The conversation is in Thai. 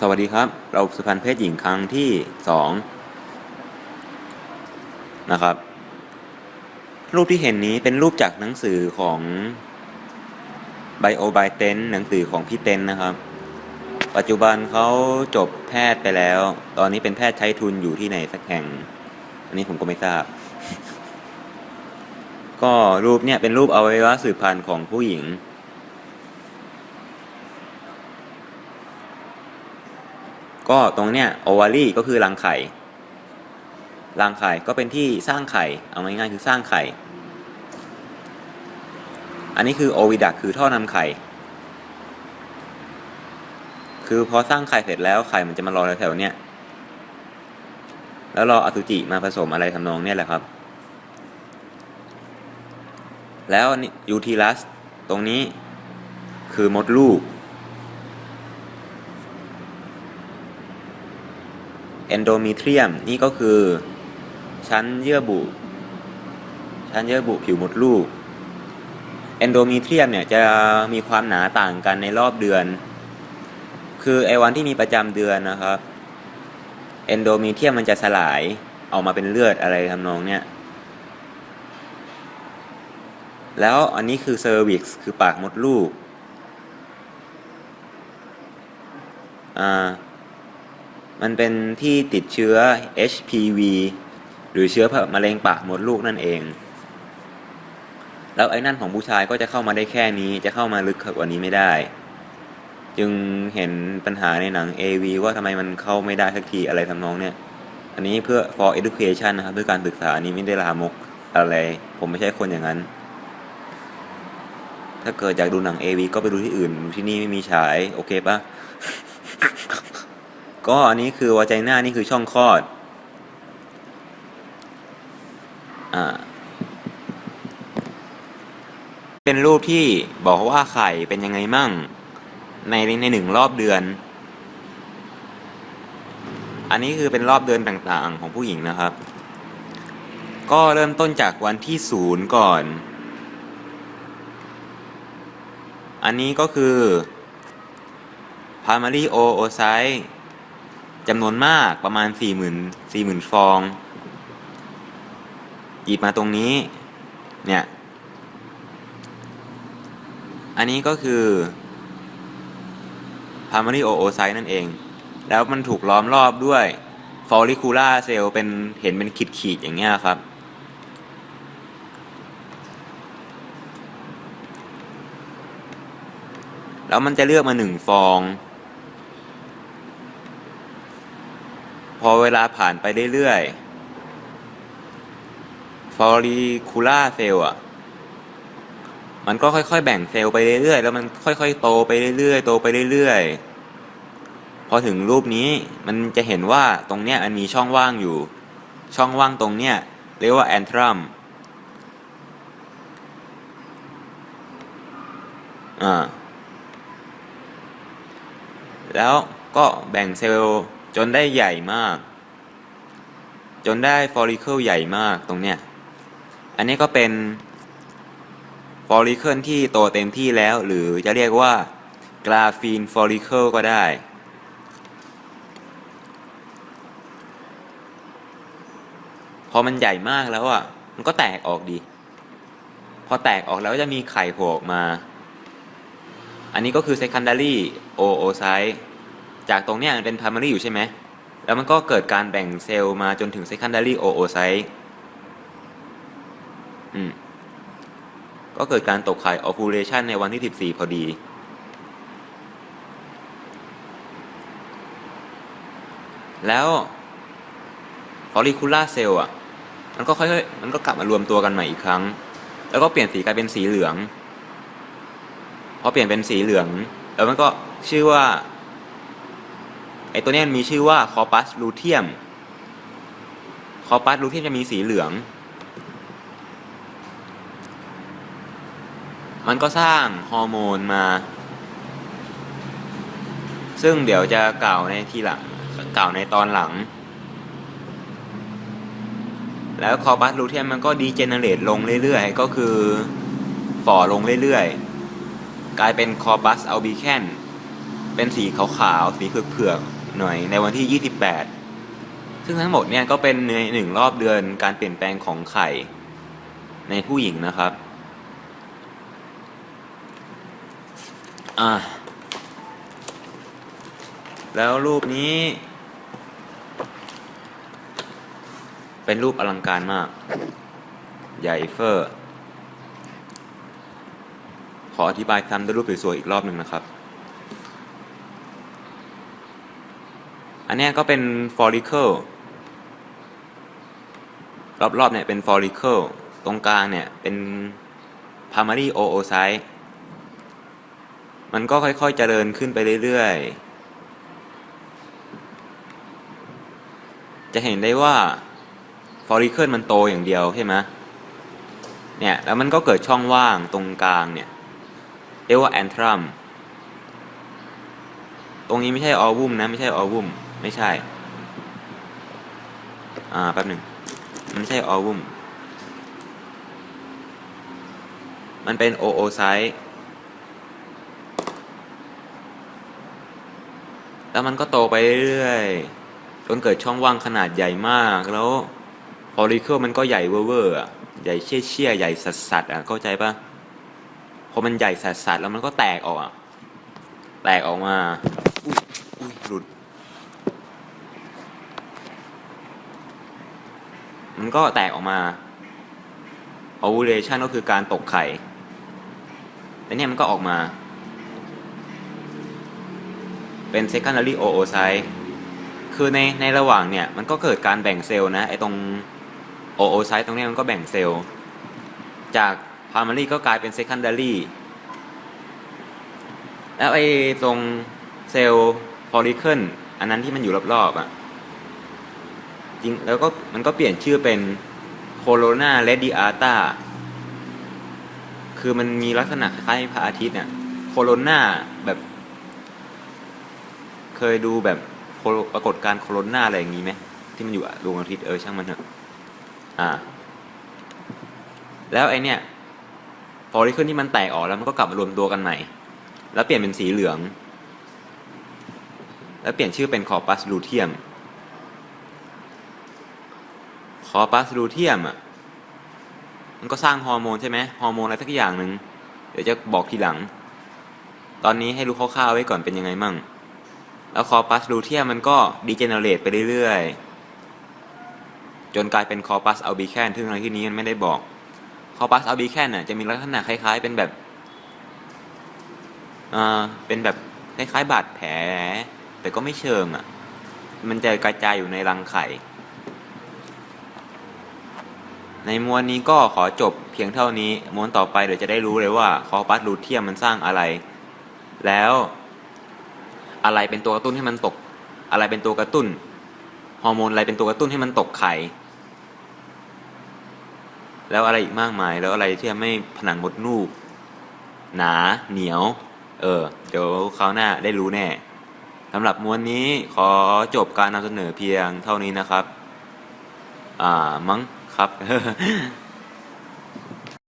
สวัสดีครับ เราสุพรรณเพศหญิงครั้งที่สองนะครับ รูปที่เห็นนี้เป็นรูปจากหนังสือของไบโอไบเตนหนังสือของพี่เตนนะครับ ปัจจุบันเขาจบแพทย์ไปแล้ว ตอนนี้เป็นแพทย์ใช้ทุนอยู่ที่ไหนสักแห่ง อันนี้ผมก็ไม่ทราบ ก็รูปเนี่ยเป็นรูปอวัยวะสืบพันธุ์ของผู้หญิง ก็ตรงเนี้ยโอวารีก็คือรังไข่รังไข่ก็เป็นที่สร้างไข่ เอาง่ายๆคือสร้างไข่ อันนี้คือโอวิดักคือท่อนำไข่ คือพอสร้างไข่เสร็จแล้วไข่มันจะมารอแถวๆเนี้ยแล้วรออสุจิมาผสมอะไรทำนองเนี้ยแหละครับ แล้วยูทีลัสตรงนี้คือมดลูก เอนโดมีเทรียมนี่ก็คือ ชั้นเยื่อบุ ชั้นเยื่อบุผิวมดลูกเอนโดมีเทรียมเนี่ยจะมีความหนาต่างกันในรอบเดือน คือไอวันที่มีประจำเดือนนะครับเอนโดมีเทรียมมันจะสลายออกมาเป็นเลือดอะไรทำนองเนี่ยแล้วอันนี้คือเซอร์วิกซ์คือปากมดลูก อ่า มันเป็นที่ติดเชื้อ HPV หรือเชื้อมะเร็งปากมดลูกนั่นเอง แล้วไอ้นั่นของผู้ชายก็จะเข้ามาได้แค่นี้ จะเข้ามาลึกกว่านี้ไม่ได้ จึงเห็นปัญหาในหนัง AV ว่าทำไมมันเข้าไม่ได้สักทีอะไรทำนองเนี่ย อันนี้เพื่อ for education นะครับเพื่อการศึกษาอันนี้ไม่ได้ลามกอะไร ผมไม่ใช่คนอย่างนั้น ถ้าเกิดอยากดูหนัง AV ก็ไปดูที่อื่น ที่นี่ไม่มีฉาย โอเคปะ ก็อันนี้คือวาใจหน้านี่คือช่องคลอดอ่าเป็นรูปที่บอกว่าไข่เป็นยังไงมั่ง ในในหนึ่งรอบเดือน อันนี้คือเป็นรอบเดือนต่างๆของผู้หญิงนะครับ ก็เริ่มต้นจากวันที่ศูนย์ก่อน อันนี้ก็คือ primary oocyte จำนวนมากประมาณ 40,000 40,000 ฟอง หยิบมาตรงนี้ เนี่ย อันนี้ก็คือ primary oocyte นั่นเอง แล้วมันถูกล้อมรอบด้วย follicular cell เป็นเห็นเป็นขีดๆอย่างเงี้ยครับ แล้วมันจะเลือกมาหนึ่งฟอง อเวลาผ่านไปเรื่อยๆ follicular cell อะ มันก็ค่อยๆ แบ่งเซลล์ไปเรื่อยๆ แล้วมันค่อยๆ โตไปเรื่อยๆ โตไปเรื่อยๆ พอถึงรูปนี้มันจะเห็นว่าตรงเนี้ยมันมีช่องว่างอยู่ ช่องว่างตรงเนี้ยเรียกว่าแอนทรัมอ่า แล้วก็แบ่งเซลล์ จนได้ใหญ่มาก จนได้ฟอลิเคิลใหญ่มากตรงเนี้ย อันนี้ก็เป็นฟอลิเคิลที่โตเต็มที่แล้ว หรือจะเรียกว่ากราฟีนฟอลิเคิลก็ได้ พอมันใหญ่มากแล้วอะ มันก็แตกออกดี พอแตกออกแล้วจะมีไข่โผล่ออกมา อันนี้ก็คือ secondary oocyte จากตรงเนี้ยมันเป็น primary อยู่ใช่ไหม แล้วมันก็เกิดการแบ่งเซลล์มาจนถึง secondary oocyte อืม ก็เกิดการตกไข่ ovulation ในวันที่ 14 พอดี แล้ว follicular cell อะ มันก็ค่อยๆ มันก็กลับมารวมตัวกันใหม่อีกครั้ง แล้วก็เปลี่ยนสีกลายเป็นสีเหลือง พอเปลี่ยนเป็นสีเหลือง แล้วมันก็ชื่อว่า ไอตัวนี้มันมีชื่อว่า corpus luteum corpus luteum จะมีสีเหลือง มันก็สร้างฮอร์โมนมา ซึ่งเดี๋ยวจะกล่าวในทีหลัง กล่าวในตอนหลัง แล้วคอปัสลูเทียมมันก็ดีเจเนเรตลงเรื่อยๆ ก็คือฝ่อลงเรื่อยๆ กลายเป็นคอปัสอัลบิแคนเป็นสีขาวๆ สีเผือกๆ หน่อยในวันที่ 28 ซึ่งทั้งหมดเนี่ยก็เป็นในหนึ่งรอบเดือนการเปลี่ยนแปลงของไข่ในผู้หญิงนะครับอ่าแล้วรูปนี้ เป็นรูปอลังการมาก ใหญ่เฟอร์ ขออธิบายซ้ำด้วยรูปสวยๆอีกรอบหนึ่งนะครับ อันนี้ก็เป็น follicle รอบๆเนี่ยเป็น follicle ตรงกลางเนี่ยเป็น primary oocyte มันก็ค่อยๆเจริญขึ้นไปเรื่อยๆ จะเห็นได้ว่า follicle มันโตอย่างเดียวใช่ไหมเนี่ย แล้วมันก็เกิดช่องว่างตรงกลางเนี่ยเรียกว่า antrum ตรงนี้ไม่ใช่ออวุมนะ ไม่ใช่ออวุม ไม่ใช่ อ่า แป๊บหนึ่ง มันไม่ใช่ออวุมมันเป็นโอโอไซต์แล้วมันก็โตไปเรื่อยจนเกิดช่องว่างขนาดใหญ่มาก แล้วฟอลิเคิลมันก็ใหญ่เวอร์อะ ใหญ่เชี่ยเชี่ยใหญ่สัสๆอะ เข้าใจปะพอมันใหญ่สัสๆแล้วมันก็แตกออกอะ แตกออกมา อุ้ยอุ้ยหลุด มันก็แตกออกมา ovulation ก็คือการตกไข่แล้วเนี่ยมันก็ออกมา เป็น secondary oocyte คือในในระหว่างเนี่ย มันก็เกิดการแบ่งเซลล์นะ ไอตรง oocyte ตรงนี้มันก็แบ่งเซลล์ จาก primary ก็กลายเป็น secondary แล้วไอตรงเซลล์ follicle อันนั้นที่มันอยู่รอบๆอะ จริงแล้วก็มันก็เปลี่ยนชื่อเป็น corona radiata คือมันมีลักษณะคล้ายพระอาทิตย์เนี่ย corona แบบ เคยดูแบบปรากฏการโคโรนาอะไรอย่างนี้ไหมที่มันอยู่ดวงอาทิตย์เออช่างมันเถอะอ่า แล้วไอเนี่ยฟอริเคิลที่มันแตกออกแล้วมันก็กลับมารวมตัวกันใหม่ แล้วเปลี่ยนเป็นสีเหลือง แล้วเปลี่ยนชื่อเป็นคอปัสลูเทียม คอปัสลูเทียมอะมันก็สร้างฮอร์โมนใช่ไหมฮอร์โมนอะไรสักอย่างหนึ่งเดี๋ยวจะบอกทีหลัง ตอนนี้ให้รู้คร่าวๆไว้ก่อนเป็นยังไงมั่ง แล้วคอปัสลูเทียมมันก็ดีเจเนเรตไปเรื่อยๆ จนกลายเป็นคอปัสอัลบิแคนซึ่งในที่นี้มันไม่ได้บอก คอปัสอัลบิแคนน่ะจะมีลักษณะคล้าย ๆ เป็นแบบอ่าเป็นแบบคล้ายๆบาดแผล แต่ก็ไม่เชิงอะ มันจะกระจายอยู่ในรังไข่ ในม้วนนี้ก็ขอจบเพียงเท่านี้ ม้วนต่อไปเดี๋ยวจะได้รู้เลยว่าคอปัสลูเทียมมันสร้างอะไร แล้วอะไรเป็นตัวกระตุ้นให้มันตก อะไรเป็นตัวกระตุ้น ฮอร์โมนอะไรเป็นตัวกระตุ้นให้มันตกไข่ แล้วอะไรอีกมากมาย แล้วอะไรที่ทำให้ผนังมดลูก หนาเหนียว เออ เดี๋ยวคราวหน้าได้รู้แน่สำหรับม้วนนี้ขอจบการนำเสนอเพียงเท่านี้นะครับ อ่ามั้ง ครับ